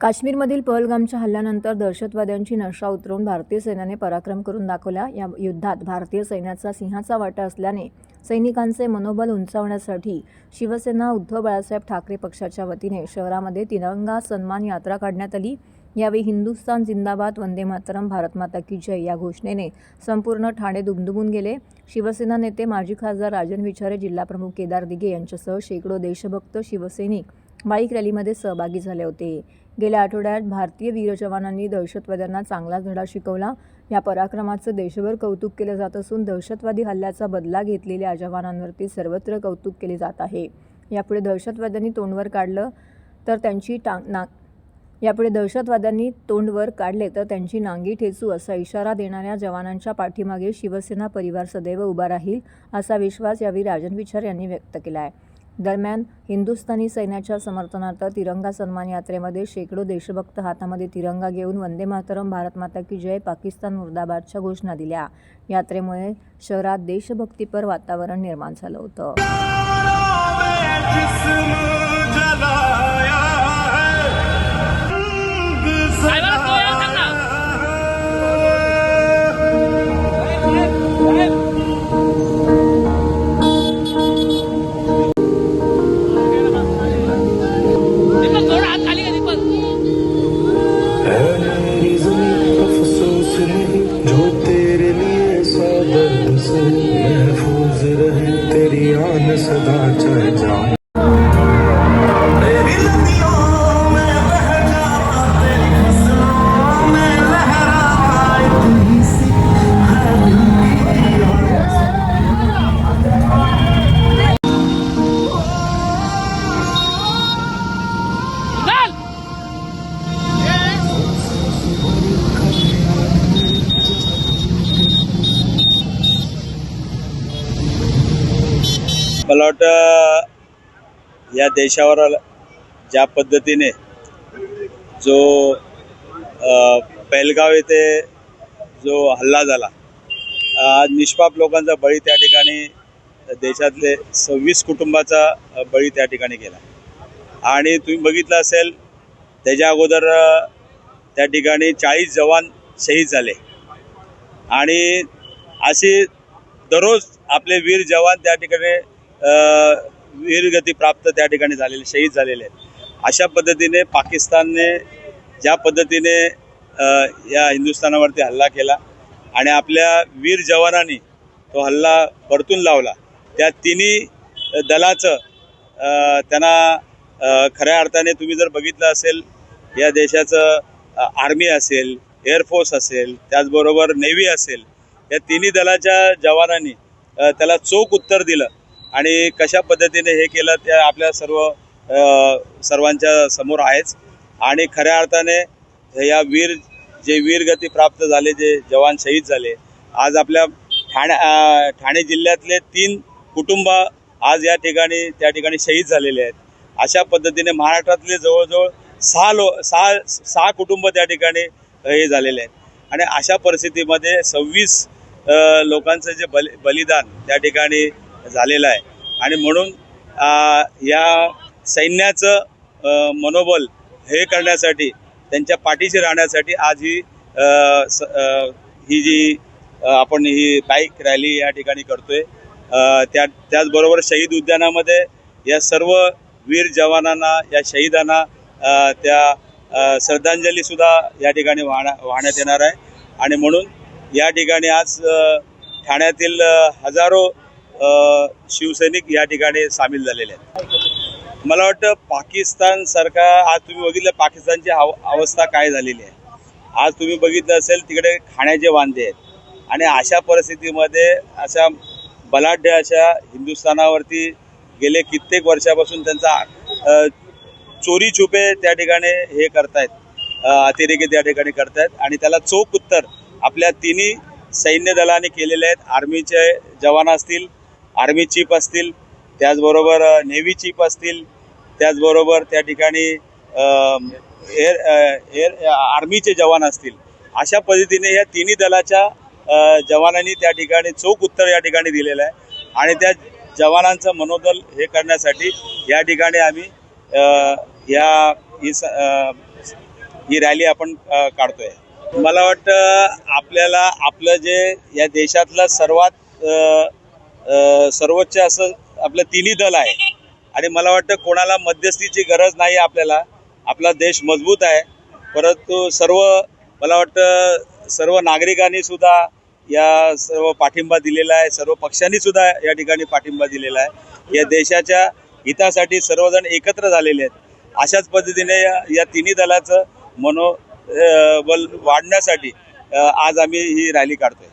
काश्मीरमधील पहलगामच्या हल्ल्यानंतर दहशतवाद्यांची नशा उतरवून भारतीय सैन्याने पराक्रम करून दाखवला. या युद्धात भारतीय सैन्याचा सिंहाचा वाटा असल्याने सैनिकांचे मनोबल उंचावण्यासाठी शिवसेना उद्धव बाळासाहेब ठाकरे पक्षाच्या वतीने शहरामध्ये तिरंगा सन्मान यात्रा काढण्यात आली. यावेळी हिंदुस्थान जिंदाबाद वंदे मातरम भारत माता की जय या घोषणेने संपूर्ण ठाणे दुमदुमून गेले. शिवसेना नेते माजी खासदार राजन विचारे जिल्हाप्रमुख केदार दिघे यांच्यासह शेकडो देशभक्त शिवसैनिक बाईक रॅलीमध्ये सहभागी झाले होते. गेल्या आठवड्यात भारतीय वीर जवानांनी दहशतवाद्यांना चांगला धडा शिकवला. या पराक्रमाचं देशभर कौतुक केलं जात असून दहशतवादी हल्ल्याचा बदला घेतलेल्या जवानांवरती सर्वत्र कौतुक केले जात आहे. यापुढे दहशतवाद्यांनी तोंडवर काढलं तर त्यांची टांग ना यापुढे दहशतवाद्यांनी तोंडवर काढले तर त्यांची नांगी ठेचू असा इशारा देणाऱ्या जवानांच्या पाठीमागे शिवसेना परिवार सदैव उभा राहील असा विश्वास यावेळी राजन विचार यांनी व्यक्त केला आहे दरम्यान हिंदुस्थानी सैन्याच्या समर्थनार्थ तिरंगा सन्मान यात्रेमध्ये शेकडो देशभक्त हातामध्ये तिरंगा घेऊन वंदे मातरम भारत माता की जय पाकिस्तान मुर्दाबादच्या घोषणा दिल्या. यात्रेमुळे शहरात देशभक्तीपर वातावरण निर्माण झालं होतं. लिए दर्द से महफूज रहे तेरी आन सदा चाहे जाए मला वाटतं या देशावर ज्या पद्धतीने जो पैलगाव येथे जो हल्ला झाला आज निष्पाप लोकांचा बळी त्या ठिकाणी देशातले सव्वीस कुटुंबाचा बळी त्या ठिकाणी गेला. आणि तुम्ही बघितलं असेल त्याच्या अगोदर त्या ठिकाणी चाळीस जवान शहीद झाले. आणि असे दररोज आपले वीर जवान त्या ठिकाणी वीरगती प्राप्त त्या ठिकाणी झालेले शहीद झालेले आहेत. अशा पद्धतीने पाकिस्तानने ज्या पद्धतीने या हिंदुस्थानावरती हल्ला केला आणि आपल्या वीर जवानांनी तो हल्ला परतून लावला त्या तिन्ही दलाचं त्यांना खऱ्या अर्थाने तुम्ही जर बघितलं असेल या देशाचं आर्मी असेल एअरफोर्स असेल त्याचबरोबर नेव्ही असेल या तिन्ही दलाच्या जवानांनी त्याला चोख उत्तर दिलं. आणि कशा पद्धतीने हे केलं ते आपल्या सर्व सर्वांच्या समोर आहेच. आणि खऱ्या अर्थाने या वीर जे वीरगती प्राप्त झाले जे जवान शहीद झाले आज आपल्या ठाणे ठाणे जिल्ह्यातले तीन कुटुंब आज या ठिकाणी त्या ठिकाणी शहीद झालेले आहेत. अशा पद्धतीने महाराष्ट्रातले जवळजवळ सहा लो सहा सहा कुटुंब त्या ठिकाणी हे झालेले आहेत. आणि अशा परिस्थितीमध्ये सव्वीस लोकांचं जे बलि बलिदान त्या ठिकाणी झालेला आहे. आणि म्हणून या सैन्याचं मनोबल हे करण्यासाठी त्यांच्या पाठीशी राहण्यासाठी आज ही स- ही जी आपण ही बाईक रॅली या ठिकाणी करतोय. त्या त्याचबरोबर शहीद उद्यानामध्ये या सर्व वीर जवानांना या शहीदांना त्या श्रद्धांजलीसुद्धा या ठिकाणी वाहण्या वाहण्यात येणार आहे. आणि म्हणून या ठिकाणी आज ठाण्यातील हजारो शिवसैनिक या ठिकाणी सामील झालेले आहेत. मला वाटतं पाकिस्तान सरकार आज तुम्ही बघितलं पाकिस्तानची अव अवस्था काय झालेली आहे. आज तुम्ही बघितलं असेल तिकडे खाण्याचे वांदे आहेत. आणि अशा परिस्थितीमध्ये अशा बलाढ्य अशा हिंदुस्थानावरती गेले कित्येक वर्षापासून त्यांचा चोरी छुपे त्या ठिकाणी हे करतायत. अतिरेकी त्या ठिकाणी करतायत. आणि त्याला चोख उत्तर आपल्या तिन्ही सैन्य दलाने केलेले आहेत. आर्मीचे जवान असतील आर्मी चीफ असतील त्याचबरोबर नेव्ही चीफ असतील त्याचबरोबर त्या ठिकाणी एअर एअर आर्मीचे जवान असतील. अशा पद्धतीने या तिन्ही दलाच्या जवानांनी त्या ठिकाणी चोख उत्तर या ठिकाणी दिलेलं आहे. आणि त्या जवानांचं मनोदल हे करण्यासाठी या ठिकाणी आम्ही या ही स- ही रॅली आपण काढतोय. मला वाटतं आपल्याला आपलं जे या देशातलं सर्वात सर्वोच्च असं आपलं तिन्ही दल आहे. आणि मला वाटतं कोणाला मध्यस्थीची गरज नाही आपल्याला. आपला देश मजबूत आहे. परंतु सर्व मला वाटतं सर्व नागरिकांनी सुद्धा या सर्व पाठिंबा दिलेला आहे. सर्व पक्षांनी सुद्धा या ठिकाणी पाठिंबा दिलेला आहे. या देशाच्या हितासाठी सर्वजण एकत्र झालेले आहेत. अशाच पद्धतीने या या तिन्ही दलाचं मनोबल वाढण्यासाठी आज आम्ही ही रॅली काढतोय.